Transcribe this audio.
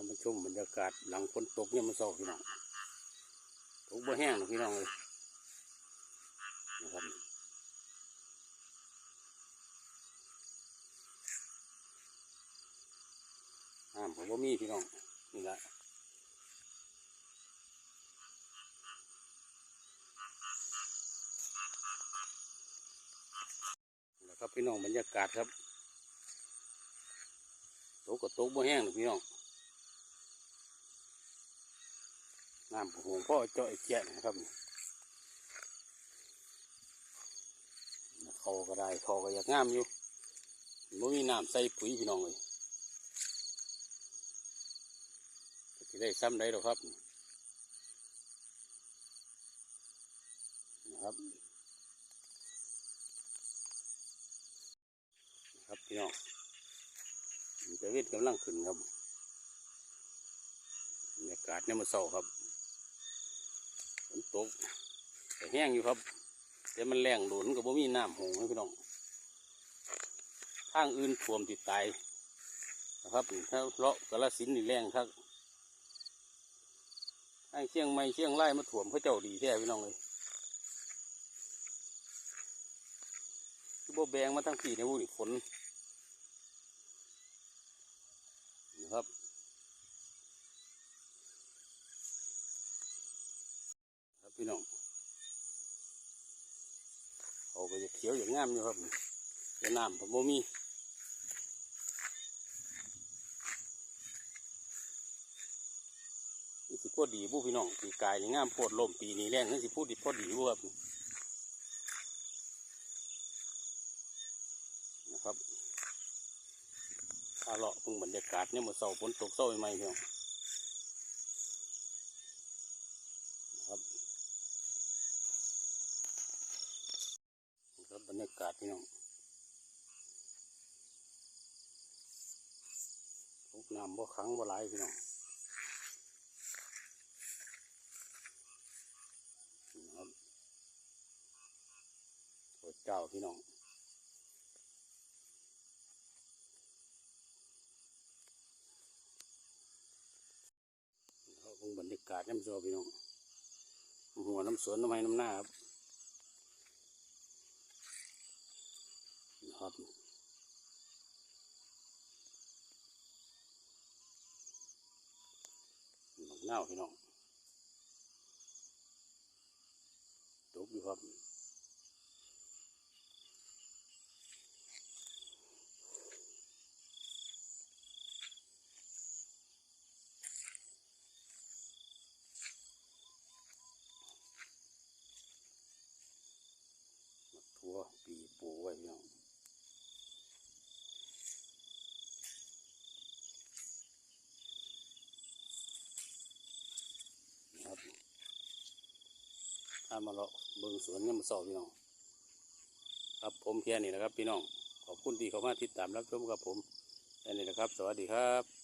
ามาชมบรรยากาศหลังฝนตกเนี่ยมันเศร้าพี่น้องตกบ่แห้งหรอกพี่น้องเลยนะครับน้ำผมบ่ามีพี่น้องนี่ละแล้วครับพี่น้องบรรยากาศครับตกก็ตกบ่แห้งหรอกพี่น้อง น้ำหัวพ่อเจาะแก่นะครับเขาก็ได้เขาก็อยากงามอยู่ไม่มีน้ำใส่ปุ๋ยพี่น้องเลยจะได้ซ้ำได้หรอครับนะครับนะครับพี่น้องมันจะเวทกำลังขึ้นครับบรรยากาศเนี่ยามมันเศร้าครับ ฝนตกแต่แห้งอยู่ครับ แต่มันแรงโดนก็บ่มีน้ำหงให้พี่น้องทางอื่นท่วมติดตายนะครับถ้าเลาะกระสินนี่แรงครับทางเชียงใหม่เชียงรายมาท่วมพระเจ้าดีแท้พี่น้องเลยคือบ่แบงมาทั้งปีในวุ้ยฝนนะครับ ครับ พี่น้องเขาก็จะเขียวอย่างงามอยู่ครับแต่น้ำผมบ่มีนี่สิพอดีบุพี่น้องปีกายนี่งามโพดลมปีนี้แรงนี่สิพูดดีพอดีบุครับนะครับถ้าเลาะเพิ่งบรรยากาศเนี่ยหมดเสาฝนตกเศร้าใหม่ๆพี่น้องนะครับ ค รับรรยากาศพี่น้องตกน้ำบ่ขังบ่ไหลายพี่น้องนะครับโอ้เจ้าพี่น้องเขาคงบรรยากาศน้ำโซพี่น้องหัวน้ำสวนน้ำไม้น้ำหน้าครับ นะ ครับหนองเน่าพี่น้องตกอยู่ครับมักทั่วปีปูไว้พี่น้อง นะครับ ถ้ามาเลาะเบิ่งสวนเนี่ยมาสอบพี่น้องครับผมแค่นี้นะครับพี่น้องขอบคุณที่เขามาติดตามรับชมกับผมแค่นี้นะครับ สวัสดีครับ